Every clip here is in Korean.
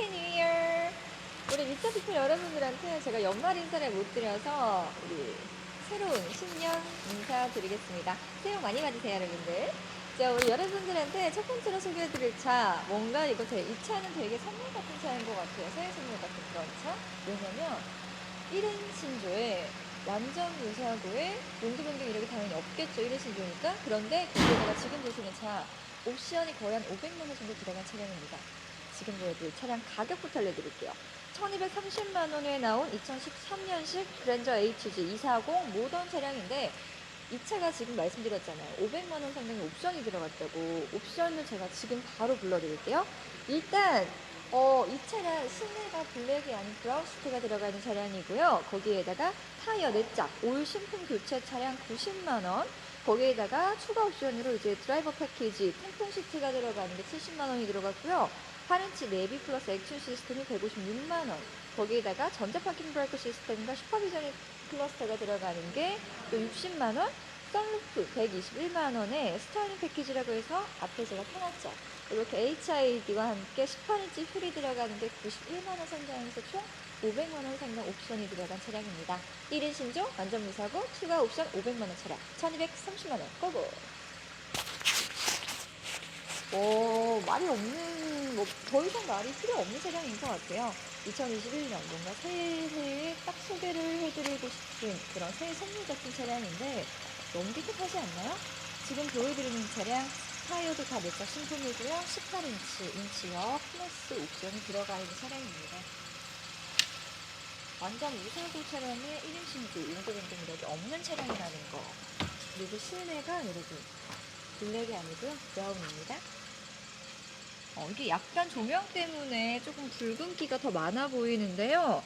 해피 뉴 이어! 우리 미스터 피플 여러분들한테 제가 연말 인사를 못 드려서 우리 새로운 신년 인사 드리겠습니다. 새해 복 많이 받으세요, 여러분들. 자, 우리 여러분들한테 첫 번째로 소개해드릴 차, 뭔가 이거 되, 이 차는 되게 선물 같은 차인 것 같아요. 새해 선물 같은 그런 차. 왜냐면, 1인 신조에 완전 무사고에 용도 변경 이력이 당연히 없겠죠. 1인 신조니까. 그런데 거기에다가 지금 보시는 차, 옵션이 거의 한 500만 원 정도 들어간 차량입니다. 지금 보여드릴 차량 가격부터 알려드릴게요. 1230만 원에 나온 2013년식 그랜저 HG 240 모던 차량인데 이 차가 지금 말씀드렸잖아요. 500만 원 상당의 옵션이 들어갔다고. 옵션을 제가 지금 바로 불러드릴게요. 일단 어, 이 차량 실내가 블랙이 아닌 브라운 시트가 들어가 있는 차량이고요. 거기에다가 타이어 4짝, 올 신품 교체 차량 90만 원. 거기에다가 추가 옵션으로 이제 드라이버 패키지, 통풍 시트가 들어가는 게 70만 원이 들어갔고요. 8인치 내비 플러스 액션 시스템이 156만 원. 거기에다가 전자 파킹 브레이크 시스템과 슈퍼비전 클러스터가 들어가는 게 또 60만 원. 썬루프 121만 원에 스타일링 패키지라고 해서 앞에 제가 펴놨죠. 이렇게 HID와 함께 18인치 휠이 들어가는 게 91만 원 상당에서 총 500만 원 상당 옵션이 들어간 차량입니다. 1인 신조, 완전 무사고, 추가 옵션 500만 원 차량, 1230만 원, 고고! 오, 말이 없는, 뭐, 더 이상 말이 필요 없는 차량인 것 같아요. 2021년 뭔가 새해에 딱 소개를 해드리고 싶은 그런 새해 선물 같은 차량인데, 넘기듯 하지 않나요? 지금 보여드리는 차량, 타이어도 다 내적 신품이고요. 18인치, 인치여 플러스 옵션이 들어가 있는 차량입니다. 완전 무사고 차량의 1인 신조, 용도 변경 이력이 없는 차량이라는 거. 그리고 실내가 여러분, 블랙이 아니고요. 브라운입니다. 어, 이게 약간 조명 때문에 조금 붉은기가 더 많아 보이는데요.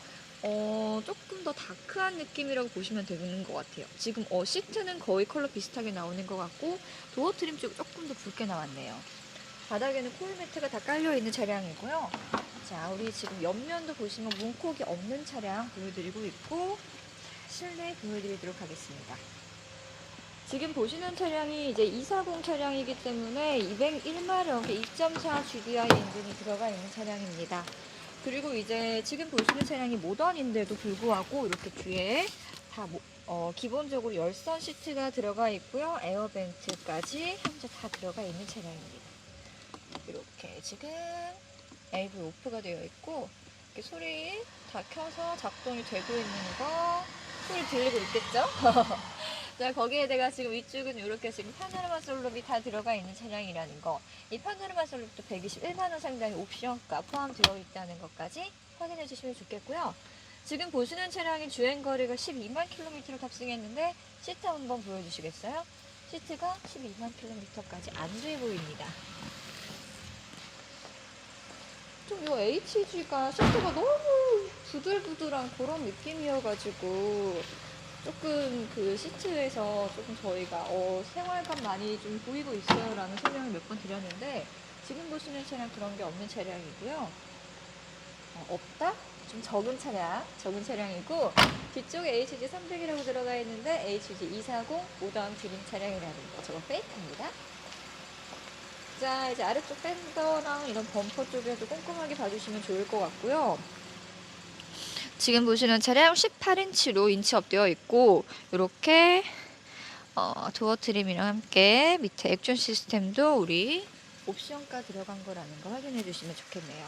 어, 조금 더 다크한 느낌이라고 보시면 되는 것 같아요. 지금 어, 시트는 거의 컬러 비슷하게 나오는 것 같고 도어 트림 쪽이 조금 더 붉게 나왔네요. 바닥에는 코일 매트가 다 깔려 있는 차량이고요. 자, 우리 지금 옆면도 보시면 문콕이 없는 차량 보여드리고 있고 실내 보여드리도록 하겠습니다. 지금 보시는 차량이 이제 240 차량이기 때문에 201마력 2.4 GDI 엔진이 들어가 있는 차량입니다. 그리고 이제 지금 보시는 차량이 모던인데도 불구하고 이렇게 뒤에 다 모- 어, 기본적으로 열선 시트가 들어가 있고요. 에어벤트까지 현재 다 들어가 있는 차량입니다. 이렇게 지금 AV 오프가 되어 있고 이렇게 소리 다 켜서 작동이 되고 있는 거 소리 들리고 있겠죠? 자, 거기에다가 지금 위쪽은 이렇게 지금 파노라마 솔룸이 다 들어가 있는 차량이라는 거. 이 파노라마 솔룸도 121만원 상당의 옵션가 포함되어 있다는 것까지 확인해 주시면 좋겠고요. 지금 보시는 차량이 주행 거리가 12만 킬로미터를 탑승했는데 시트 한번 보여주시겠어요? 시트가 12만 킬로미터까지 안돼 보입니다. 좀요 HG가 시트가 너무 부들부들한 그런 느낌이어가지고 조금 그 시트에서 조금 저희가 어, 생활감 많이 좀 보이고 있어요 라는 설명을 몇 번 드렸는데 지금 보시는 차량 그런 게 없는 차량이고요. 어, 없다? 좀 적은 차량, 적은 차량이고 뒤쪽에 HG 300이라고 들어가 있는데 HG 240 모던 드림 차량이라는 거 저거 페이크입니다. 자 이제 아래쪽 팬더랑 이런 범퍼 쪽에도 꼼꼼하게 봐주시면 좋을 것 같고요. 지금 보시는 차량 18인치로 인치업 되어 있고 이렇게 어, 도어 트림이랑 함께 밑에 액션 시스템도 우리 옵션가 들어간 거라는 거 확인해 주시면 좋겠네요.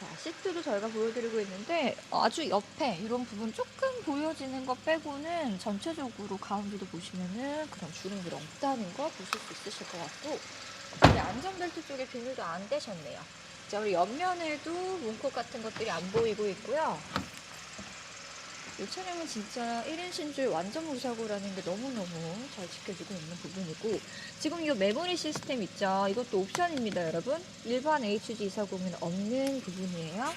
자, 시트도 저희가 보여드리고 있는데 아주 옆에 이런 부분 조금 보여지는 것 빼고는 전체적으로 가운데도 보시면은 그런 주름들이 없다는 거 보실 수 있으실 것 같고 근데 안전벨트 쪽에 비닐도 안 떼셨네요. 자, 우리 옆면에도 문콕 같은 것들이 안 보이고 있고요. 이 차량은 진짜 1인 신주의 완전 무사고라는 게 너무너무 잘 지켜지고 있는 부분이고 지금 이 메모리 시스템 있죠? 이것도 옵션입니다, 여러분. 일반 HG240은 없는 부분이에요.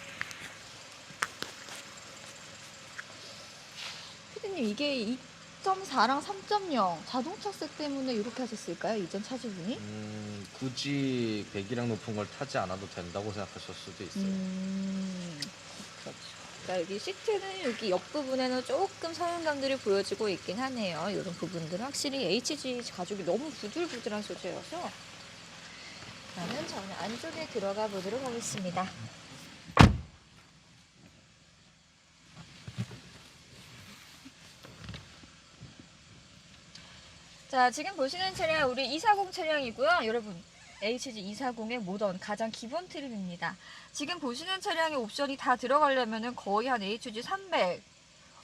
피디님, 이게 2.4랑 3.0 자동차세 때문에 이렇게 하셨을까요? 이전 차주분이? 음, 굳이 배기량 높은 걸 타지 않아도 된다고 생각하실 수도 있어요. 음, 그렇죠. 자, 여기 시트는 여기 옆부분에는 조금 사용감들이 보여지고 있긴 하네요. 이런 부분들은 확실히 HG 가죽이 너무 부들부들한 소재여서 나는 저는 안쪽에 들어가 보도록 하겠습니다. 자, 지금 보시는 차량 우리 240 차량이고요. 여러분, HG240의 모던 가장 기본 트림입니다. 지금 보시는 차량의 옵션이 다 들어가려면은 거의 한 HG300,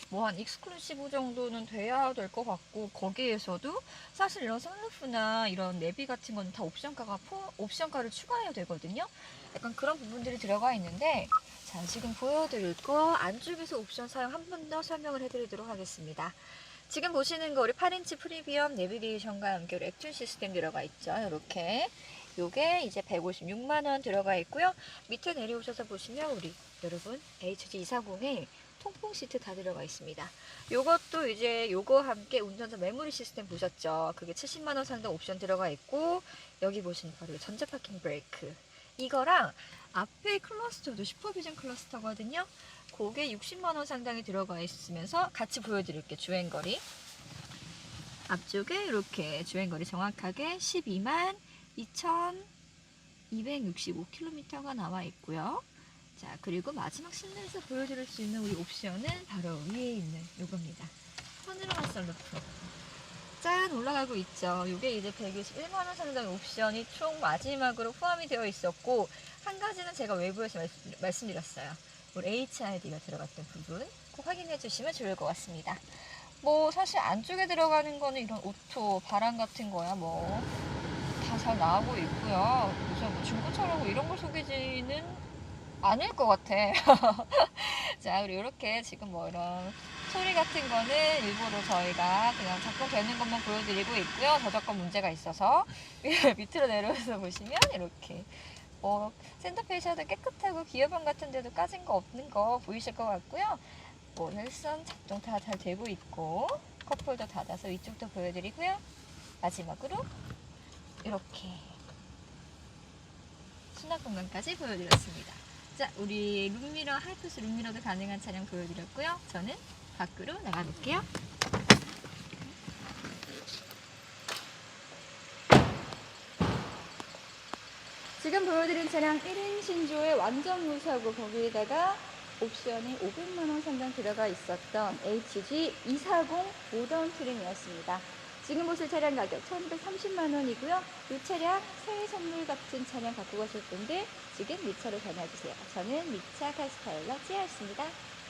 뭐 한 익스클루시브 정도는 돼야 될 것 같고 거기에서도 사실 이런 선루프나 이런 내비 같은 건 다 옵션가가 포, 옵션가를 추가해야 되거든요. 약간 그런 부분들이 들어가 있는데 자 지금 보여드릴 거 안쪽에서 옵션 사용 한 번 더 설명을 해드리도록 하겠습니다. 지금 보시는 거 우리 8인치 프리미엄 내비게이션과 연결 액튠 시스템 들어가 있죠. 이렇게 요게 이제 156만 원 들어가 있고요. 밑에 내려오셔서 보시면 우리 여러분 HG240에 통풍 시트 다 들어가 있습니다. 요것도 이제 요거 함께 운전자 메모리 시스템 보셨죠? 그게 70만 원 상당 옵션 들어가 있고 여기 보시는 바로 전자 파킹 브레이크 이거랑 앞에 클러스터도 슈퍼비전 클러스터거든요. 그게 60만 원 상당이 들어가 있으면서 같이 보여드릴게요. 주행거리. 앞쪽에 이렇게 주행거리 정확하게 12만 2,265km가 나와 있고요. 자, 그리고 마지막 실내에서 보여드릴 수 있는 우리 옵션은 바로 위에 있는 요겁니다. 파노라마 썬루프. 짠! 올라가고 있죠. 요게 이제 121만원 상당의 옵션이 총 마지막으로 포함이 되어 있었고, 한 가지는 제가 외부에서 말씀, 말씀드렸어요. 우리 HID가 들어갔던 부분 꼭 확인해 주시면 좋을 것 같습니다. 뭐, 사실 안쪽에 들어가는 거는 이런 오토, 바람 같은 거야, 뭐, 다 잘 나오고 있고요. 그래서 뭐 중고차라고 이런 걸 속이지는 아닐 것 같아. 자, 우리 이렇게 지금 뭐 이런 소리 같은 거는 일부러 저희가 그냥 작동되는 것만 보여드리고 있고요. 저작권 문제가 있어서 밑으로 내려와서 보시면 이렇게 뭐 센터페이셔도 깨끗하고 기어방 같은 데도 까진 거 없는 거 보이실 것 같고요. 뭐 헬선 작동 다 잘 되고 있고 컵홀더 닫아서 위쪽도 보여드리고요. 마지막으로 이렇게 수납 공간까지 보여드렸습니다. 자, 우리 룸미러, 하이패스 룸미러도 가능한 차량 보여드렸고요. 저는 밖으로 나가볼게요. 지금 보여드린 차량 1인 신조의 완전 무사고 거기에다가 옵션이 500만원 상당 들어가 있었던 HG240 모던 트림이었습니다. 지금 보실 차량 가격 1230만원이고요. 이 차량 새해 선물 같은 차량 갖고 가실 분들 지금 미차로 전화주세요. 저는 미차 카스타일러 찌아였습니다.